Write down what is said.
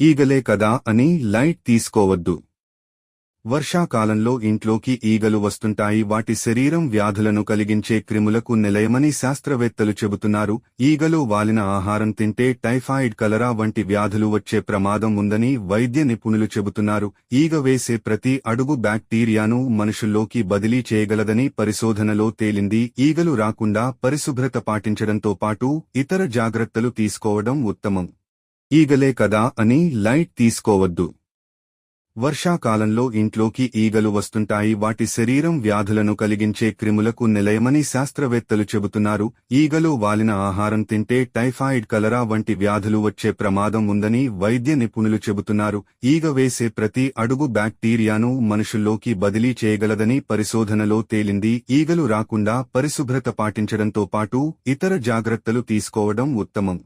ఈగలే కదా అని లైట్ తీసుకోవద్దు. వర్షాకాలంలో ఇంట్లోకి ఈగలు వస్తుంటాయి వాటి శరీరం వ్యాధులను కలిగించే క్రిములకు నిలయమని శాస్త్రవేత్తలు చెబుతున్నారు. ఈగలు వాలిన ఆహారం తింటే టైఫాయిడ్ కలరా వంటి వ్యాధులు వచ్చే ప్రమాదం ఉందని వైద్య నిపుణులు చెబుతున్నారు. ఈగ వేసే ప్రతి అడుగు బ్యాక్టీరియాను మనుషుల్లోకి బదిలీ చేయగలదని పరిశోధనలో తేలింది. ఈగలు రాకుండా పరిశుభ్రత పాటించడంతో పాటు ఇతర జాగ్రత్తలు తీసుకోవడం ఉత్తమం. ఈగలే కదా అని లైట్ తీసుకోవద్దు. వర్షాకాలంలో ఇంట్లోకి ఈగలు వస్తుంటాయి వాటి శరీరం వ్యాధులను కలిగించే క్రిములకు నిలయమని శాస్త్రవేత్తలు చెబుతున్నారు. ఈగలు వాలిన ఆహారం తింటే టైఫాయిడ్ కలరా వంటి వ్యాధులు వచ్చే ప్రమాదం ఉందని వైద్య నిపుణులు చెబుతున్నారు. ఈగ వేసే ప్రతి అడుగు బ్యాక్టీరియాను మనుషుల్లోకి బదిలీ చేయగలదని పరిశోధనలో తేలింది. ఈగలు రాకుండా పరిశుభ్రత పాటించడంతో పాటు ఇతర జాగ్రత్తలు తీసుకోవడం ఉత్తమం.